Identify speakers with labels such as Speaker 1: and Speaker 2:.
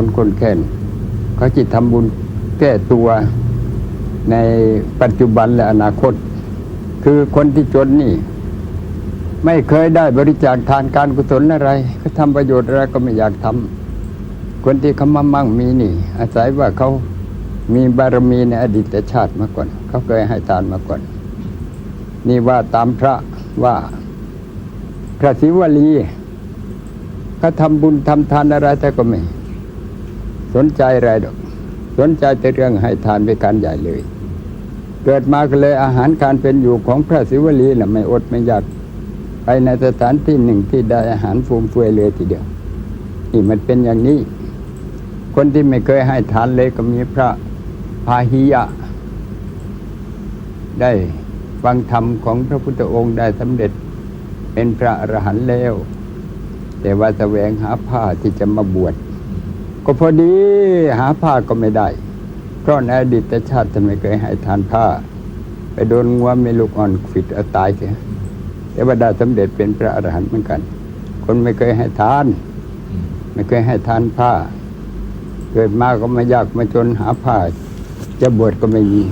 Speaker 1: คนคนแค้นเขาจิตทำบุญแก้ตัวในปัจจุบันและอนาคต คือคนที่จนนี่ ไม่เคยได้บริจาคทานการกุศลอะไรเขาทำประโยชน์อะไรก็ไม่อยากทำคนที่เขามามั่งมีนี่ อาศัยว่าเขามีบารมีในอดีตชาติมาก่อน เขาเคยให้ทานมาก่อน นี่ว่าตามพระว่าพระศิวลีเขาทำบุญทำทานอะไรแต่ก็ไม่ สนใจอะไรดอกสนใจแต่เรื่องให้ทานเป็นการใหญ่เลย เกิดมาก็เลยอาหารการเป็นอยู่ของพระศิวลีน่ะไม่อดไม่อยากไปในสถานที่หนึ่งที่ได้อาหารฟูมเฟือยเลยทีเดียวนี่มันเป็นอย่างนี้ คนที่ไม่เคยให้ทานเลยก็มีพระพาหิยะ ได้ฟังธรรมของพระพุทธองค์ได้สำเร็จเป็นพระอรหันต์แล้ว แต่ว่าแสวงหาผ้าที่จะมาบวช ก็พอดีหาผ้าก็ไม่ได้ เพราะในอดีตชาติท่านไม่เคยให้ทานผ้า ไปโดนงัวไม่ลูกอ่อนฟิดเอาตายเสียแต่ว่าได้สำเร็จเป็นพระอรหันต์เหมือนกัน คนไม่เคยให้ทาน ไม่เคยให้ทานผ้า เกิดมาก็ไม่ยากมาจนหาผ้า จะบวชก็ไม่มี